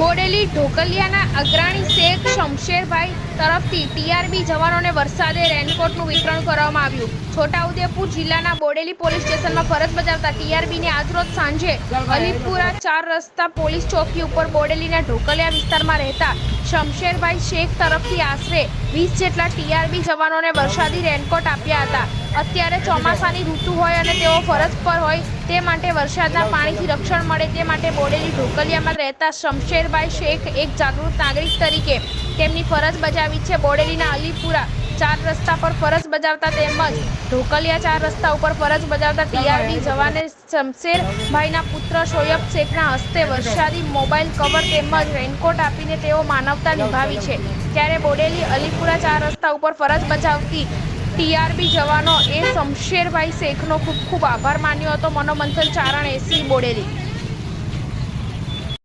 બોડેલી ઢોકલિયાના અગ્રણી શેખ શમશેરભાઈ તરફથી ટીઆરબી જવાનોને વરસાદે રેનકોટનું વિતરણ કરવામાં આવ્યું. છોટાઉદેપુર જિલ્લાના બોડેલી પોલીસ સ્ટેશનમાં ફરજ બજાવતા ટીઆરબીની આજરોજ સાંજે અલીપુરા ચાર રસ્તા પોલીસ ચોકી ઉપર બોડેલીના ઢોકલિયા વિસ્તારમાં રહેતા શમશેરભાઈ શેખ તરફથી આશરે વીસ જેટલા ટીઆરબી જવાનોને વરસાદી રેનકોટ આપ્યા હતા. અત્યારે ચોમાસાની ઋતુ હોય અને તેઓ ફરજ પર હોય તે માટે વરસાદના પાણીથી રક્ષણ મળે તે માટે બોડેલી ઢોકલિયામાં રહેતા શમશેરભાઈ શેખ એક જાગૃત નાગરિક તરીકે તેમની ફરજ બજાવી છે. બોડેલીના અલીપુરા ચાર રસ્તા પર ફરજ બજાવતા તેમજ ઢોકલિયા ચાર રસ્તા ઉપર ફરજ બજાવતા ટીઆરડી જવાને શમશેરભાઈના પુત્ર શોયબ શેખના હસ્તે વરસાદી મોબાઈલ કવર તેમજ રેનકોટ આપીને તેઓ માનવતા નિભાવી છે. ત્યારે બોડેલી અલીપુરા ચાર રસ્તા ઉપર ફરજ બજાવતી ટીઆરબી જવાનો એ શમશેરભાઈ શેખનો ખૂબ ખૂબ આભાર માન્યો હતો. મનોમંથન ચારણ એસી બોડેલી.